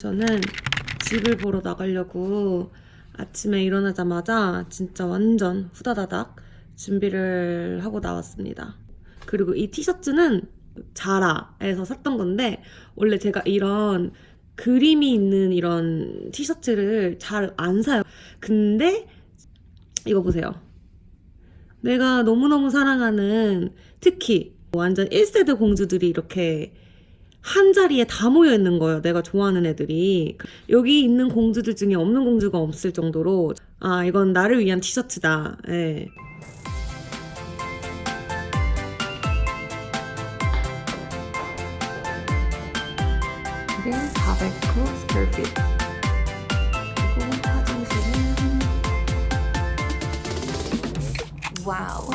저는 집을 보러 나가려고 아침에 일어나자마자 진짜 완전 후다다닥 준비를 하고 나왔습니다. 그리고 이 티셔츠는 자라에서 샀던 건데 원래 제가 이런 그림이 있는 이런 티셔츠를 잘 안 사요. 근데 이거 보세요. 내가 너무너무 사랑하는 특히 완전 1세대 공주들이 이렇게 한 자리에 다 모여 있는 거예요. 내가 좋아하는 애들이. 여기 있는 공주들 중에 없는 공주가 없을 정도로 아, 이건 나를 위한 티셔츠다. 예. 이게 409 스퀘어핏. 그리고 화장실은 와우.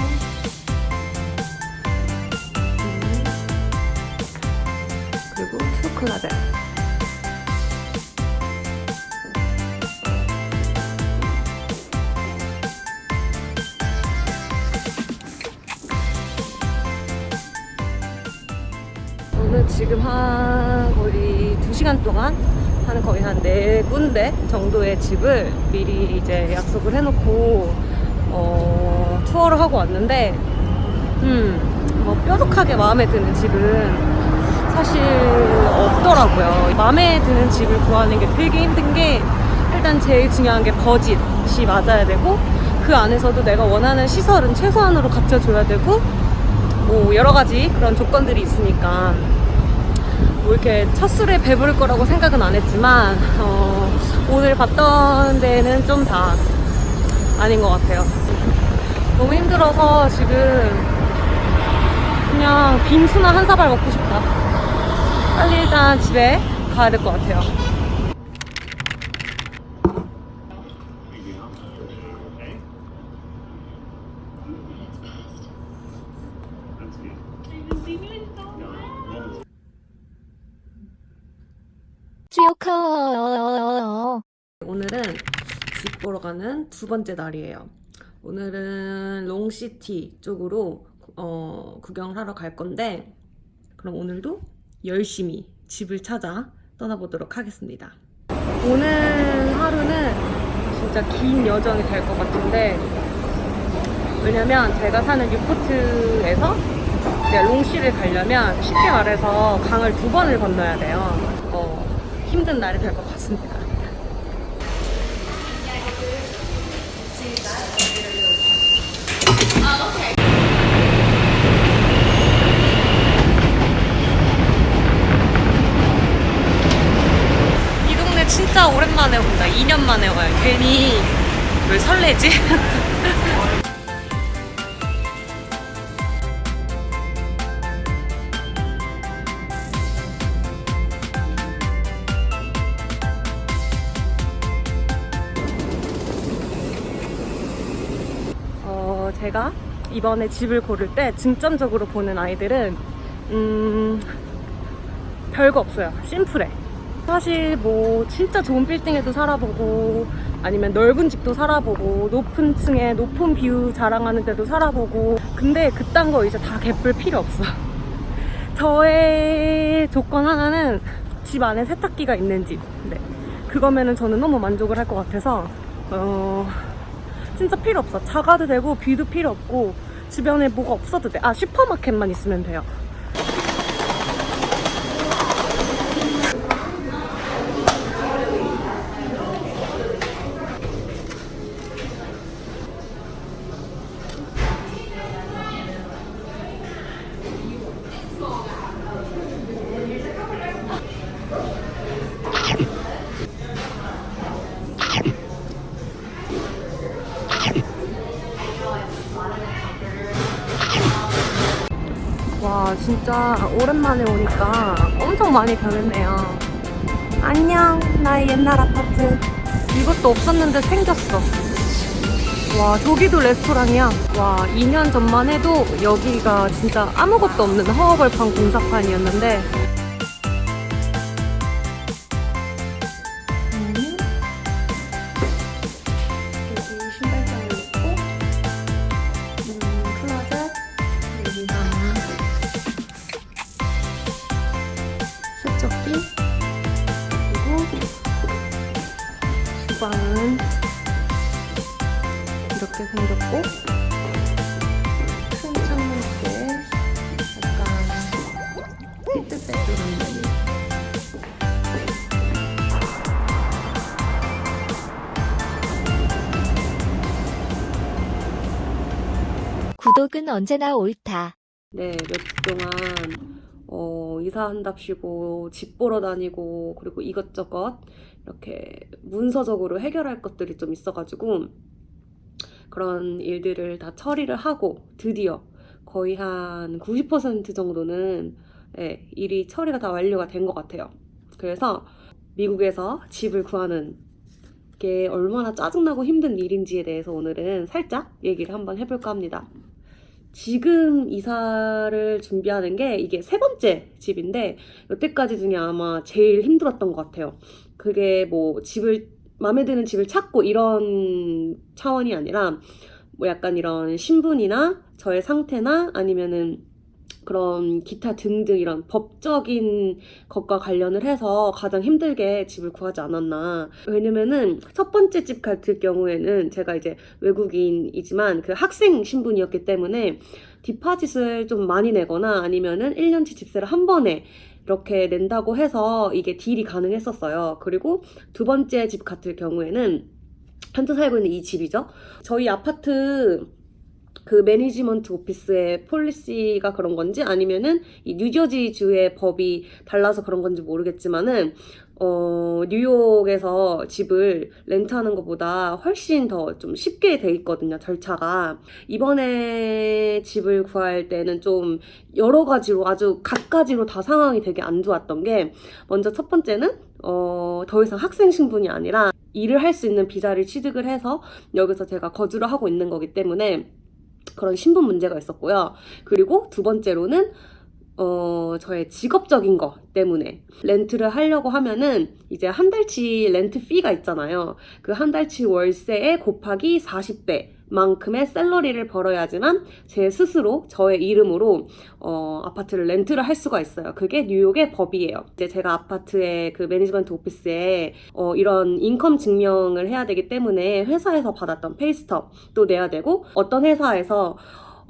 저는 지금 한 거의 2시간 동안 한 거의 한 네 군데 정도의 집을 미리 이제 약속을 해놓고 어, 투어를 하고 왔는데 음, 뭐 뾰족하게 마음에 드는 집은 사실 없더라고요. 마음에 드는 집을 구하는 게 되게 힘든 게 일단 제일 중요한 게 버짓이 맞아야 되고 그 안에서도 내가 원하는 시설은 최소한으로 갖춰줘야 되고 뭐 여러 가지 그런 조건들이 있으니까 뭐 이렇게 첫 술에 배부를 거라고 생각은 안 했지만 어, 오늘 봤던 데는 좀 다 아닌 것 같아요. 너무 힘들어서 지금 그냥 빙수나 한 사발 먹고 싶다. 빨리 일단 집에 가야 될 것 같아요. 오늘은 집 보러 가는 두 번째 날이에요. 오늘은 롱시티 쪽으로 어, 구경을 하러 갈 건데 그럼 오늘도 열심히 집을 찾아 떠나보도록 하겠습니다. 오늘 하루는 진짜 긴 여정이 될 것 같은데 왜냐면 제가 사는 뉴포트에서 이제 롱시를 가려면 쉽게 말해서 강을 두 번을 건너야 돼요. 어, 힘든 날이 될 것 같습니다. 이 동네 진짜 오랜만에 온다. 2년 만에 와요. 괜히 왜 설레지? 제가 이번에 집을 고를 때 중점적으로 보는 아이들은 음, 별거 없어요. 심플해. 사실 뭐 진짜 좋은 빌딩에도 살아보고 아니면 넓은 집도 살아보고 높은 층에 높은 뷰 자랑하는 데도 살아보고 근데 그딴 거 이제 다 개뿔 필요 없어. 저의 조건 하나는 집 안에 세탁기가 있는 집. 네. 그거면은 저는 너무 만족을 할 것 같아서 어, 진짜 필요 없어. 작아도 되고 뷰도 필요 없고 주변에 뭐가 없어도 돼. 아 슈퍼마켓만 있으면 돼요. 와 진짜 오랜만에 오니까 엄청 많이 변했네요. 안녕 나의 옛날 아파트. 이것도 없었는데 생겼어. 와 저기도 레스토랑이야. 와 2년 전만 해도 여기가 진짜 아무것도 없는 허허벌판 공사판이었는데 이렇게 생겼고 큰 창문 뒤에 약간 시트 bed룸 구독은 언제나 옳다. 네, 몇주 동안 어, 이사한답시고 집 보러 다니고 그리고 이것저것 이렇게 문서적으로 해결할 것들이 좀 있어가지고 그런 일들을 다 처리를 하고 드디어 거의 한 90% 정도는 예, 일이 처리가 다 완료가 된 것 같아요. 그래서 미국에서 집을 구하는 게 얼마나 짜증나고 힘든 일인지에 대해서 오늘은 살짝 얘기를 한번 해볼까 합니다. 지금 이사를 준비하는 게 이게 세 번째 집인데 여태까지 중에 아마 제일 힘들었던 것 같아요. 그게 뭐 집을 마음에 드는 집을 찾고 이런 차원이 아니라 뭐 약간 이런 신분이나 저의 상태나 아니면은 그런 기타 등등 이런 법적인 것과 관련을 해서 가장 힘들게 집을 구하지 않았나. 왜냐면은 첫 번째 집 같은 경우에는 제가 이제 외국인이지만 그 학생 신분이었기 때문에 디파짓을 좀 많이 내거나 아니면은 1년치 집세를 한 번에 이렇게 낸다고 해서 이게 딜이 가능했었어요. 그리고 두 번째 집 같은 경우에는 현재 살고 있는 이 집이죠. 저희 아파트 그 매니지먼트 오피스의 폴리시가 그런 건지 아니면은 이 뉴저지 주의 법이 달라서 그런 건지 모르겠지만은 어 뉴욕에서 집을 렌트하는 것보다 훨씬 더 좀 쉽게 돼 있거든요 절차가. 이번에 집을 구할 때는 좀 여러 가지로 아주 각가지로 다 상황이 되게 안 좋았던 게 먼저 첫 번째는 어 더 이상 학생 신분이 아니라 일을 할 수 있는 비자를 취득을 해서 여기서 제가 거주를 하고 있는 거기 때문에 그런 신분 문제가 있었고요. 그리고 두 번째로는 어, 저의 직업적인 것 때문에 렌트를 하려고 하면은 이제 한 달치 렌트 피가 있잖아요. 그 한 달치 월세에 곱하기 40배 만큼의 셀러리를 벌어야지만 제 스스로 저의 이름으로 어, 아파트를 렌트를 할 수가 있어요. 그게 뉴욕의 법이에요. 이제 제가 아파트의 그 매니지먼트 오피스에 어, 이런 인컴 증명을 해야 되기 때문에 회사에서 받았던 페이스톱도 내야 되고 어떤 회사에서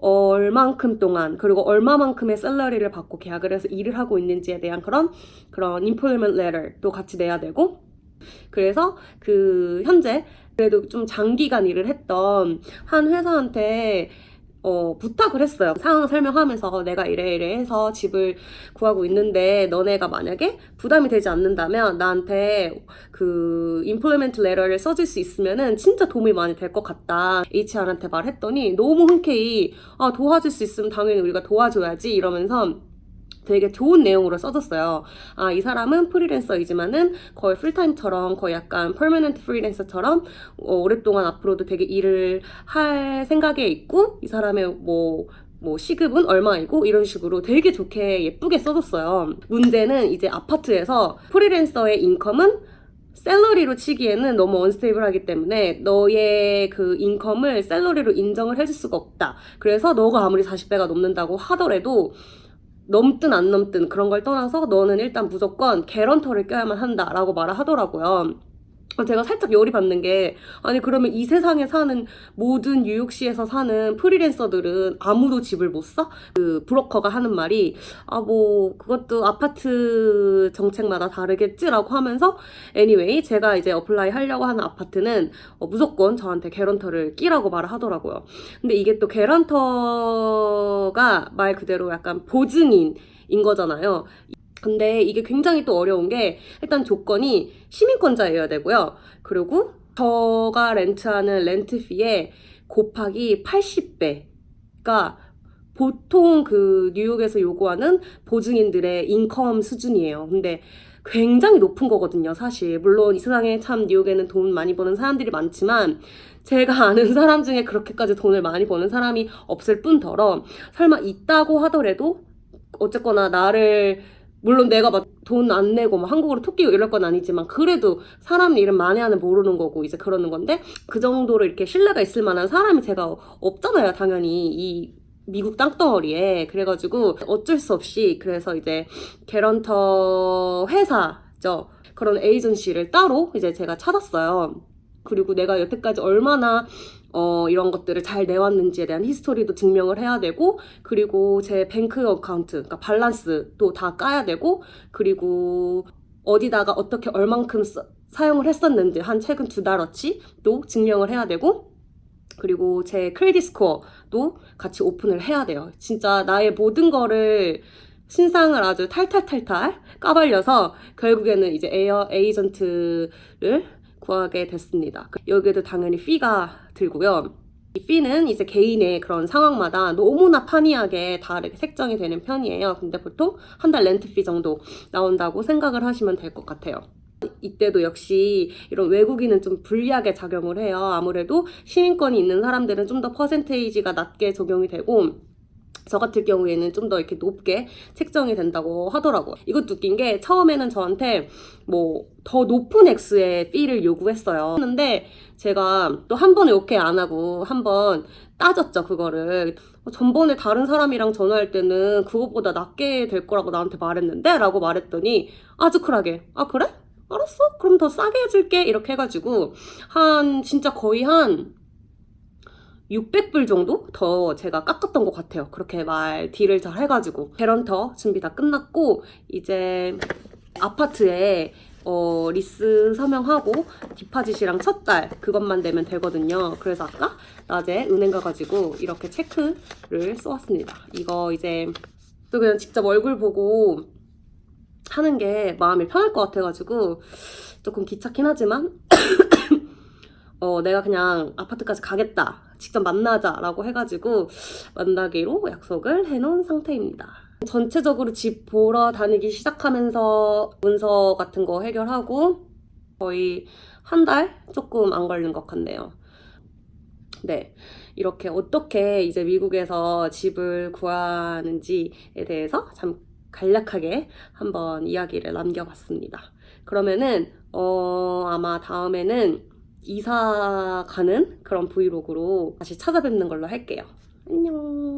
얼만큼 동안 그리고 얼마만큼의 셀러리를 받고 계약을 해서 일을 하고 있는지에 대한 그런 그런 employment letter도 같이 내야 되고 그래서 그 현재 그래도 좀 장기간 일을 했던 한 회사한테 어, 부탁을 했어요. 상황 설명하면서 내가 이래 이래 해서 집을 구하고 있는데 너네가 만약에 부담이 되지 않는다면 나한테 그 employment letter를 써줄 수 있으면은 진짜 도움이 많이 될 것 같다. HR한테 말했더니 너무 흔쾌히 아, 도와줄 수 있으면 당연히 우리가 도와줘야지 이러면서 되게 좋은 내용으로 써줬어요. 아, 이 사람은 프리랜서이지만은 거의 풀타임처럼 거의 약간 퍼머넌트 프리랜서처럼 어, 오랫동안 앞으로도 되게 일을 할 생각에 있고 이 사람의 뭐뭐 시급은 얼마이고 이런 식으로 되게 좋게 예쁘게 써줬어요. 문제는 이제 아파트에서 프리랜서의 인컴은 셀러리로 치기에는 너무 언스테이블하기 때문에 너의 그 인컴을 셀러리로 인정을 해줄 수가 없다. 그래서 너가 아무리 40배가 넘는다고 하더라도 넘든 안 넘든 그런 걸 떠나서 너는 일단 무조건 개런터를 껴야만 한다라고 말을 하더라고요. 어, 제가 살짝 열이 받는 게 아니 그러면 이 세상에 사는 모든 뉴욕시에서 사는 프리랜서들은 아무도 집을 못 사? 그 브로커가 하는 말이 아 뭐 그것도 아파트 정책마다 다르겠지라고 하면서 anyway 제가 이제 어플라이 하려고 하는 아파트는 어, 무조건 저한테 개런터를 끼라고 말을 하더라고요. 근데 이게 또 개런터가 말 그대로 약간 보증인 인 거잖아요. 근데 이게 굉장히 또 어려운 게 일단 조건이 시민권자여야 되고요. 그리고 저가 렌트하는 렌트비에 곱하기 80배가 보통 그 뉴욕에서 요구하는 보증인들의 인컴 수준이에요. 근데 굉장히 높은 거거든요, 사실. 물론 이 세상에 참 뉴욕에는 돈 많이 버는 사람들이 많지만 제가 아는 사람 중에 그렇게까지 돈을 많이 버는 사람이 없을 뿐더러 설마 있다고 하더라도 어쨌거나 나를 물론 내가 막 돈 안 내고 막 한국으로 토끼고 이럴 건 아니지만 그래도 사람 이름 만에하는 모르는 거고 이제 그러는 건데 그 정도로 이렇게 신뢰가 있을 만한 사람이 제가 없잖아요 당연히. 이 미국 땅덩어리에. 그래가지고 어쩔 수 없이 그래서 이제 개런터 회사죠. 그런 에이전시를 따로 이제 제가 찾았어요. 그리고 내가 여태까지 얼마나 어, 이런 것들을 잘 내왔는지에 대한 히스토리도 증명을 해야 되고, 그리고 제 뱅크 어카운트, 그러니까 밸런스도 다 까야 되고, 그리고 어디다가 어떻게 얼만큼 써- 사용을 했었는지 한 최근 두 달어치도 증명을 해야 되고, 그리고 제 크레딧 스코어도 같이 오픈을 해야 돼요. 진짜 나의 모든 거를 신상을 아주 탈탈탈탈 까발려서 결국에는 이제 에어 에이전트를 구하게 됐습니다. 여기에도 당연히 피가 들고요. 이 피는 이제 개인의 그런 상황마다 너무나 판이하게 다르게 책정이 되는 편이에요. 근데 보통 한 달 렌트 피 정도 나온다고 생각을 하시면 될 것 같아요. 이때도 역시 이런 외국인은 좀 불리하게 작용을 해요. 아무래도 시민권이 있는 사람들은 좀 더 퍼센테이지가 낮게 적용이 되고 저 같은 경우에는 좀 더 이렇게 높게 책정이 된다고 하더라고요. 이것도 웃긴 게 처음에는 저한테 뭐 더 높은 액수의 피를 요구했어요. 했는데 제가 또 한 번에 오케이 안 하고 한 번 따졌죠, 그거를. 어, 전번에 다른 사람이랑 전화할 때는 그것보다 낮게 될 거라고 나한테 말했는데? 라고 말했더니 아주 쿨하게 아, 그래? 알았어? 그럼 더 싸게 해줄게. 이렇게 해가지고 한 진짜 거의 한 600불 정도 더 제가 깎았던 것 같아요. 그렇게 말 딜을 잘 해가지고 개런터 준비 다 끝났고 이제 아파트에 어, 리스 서명하고 디파짓이랑 첫 달 그것만 내면 되거든요. 그래서 아까 낮에 은행 가가지고 이렇게 체크를 써왔습니다. 이거 이제 또 그냥 직접 얼굴 보고 하는 게 마음이 편할 것 같아가지고 조금 귀찮긴 하지만 어, 내가 그냥 아파트까지 가겠다. 직접 만나자라고 해가지고 만나기로 약속을 해놓은 상태입니다. 전체적으로 집 보러 다니기 시작하면서 문서 같은 거 해결하고 거의 한 달 조금 안 걸린 것 같네요. 네. 이렇게 어떻게 이제 미국에서 집을 구하는지에 대해서 참 간략하게 한번 이야기를 남겨봤습니다. 그러면은, 어, 아마 다음에는 이사 가는 그런 브이로그로 다시 찾아뵙는 걸로 할게요. 안녕.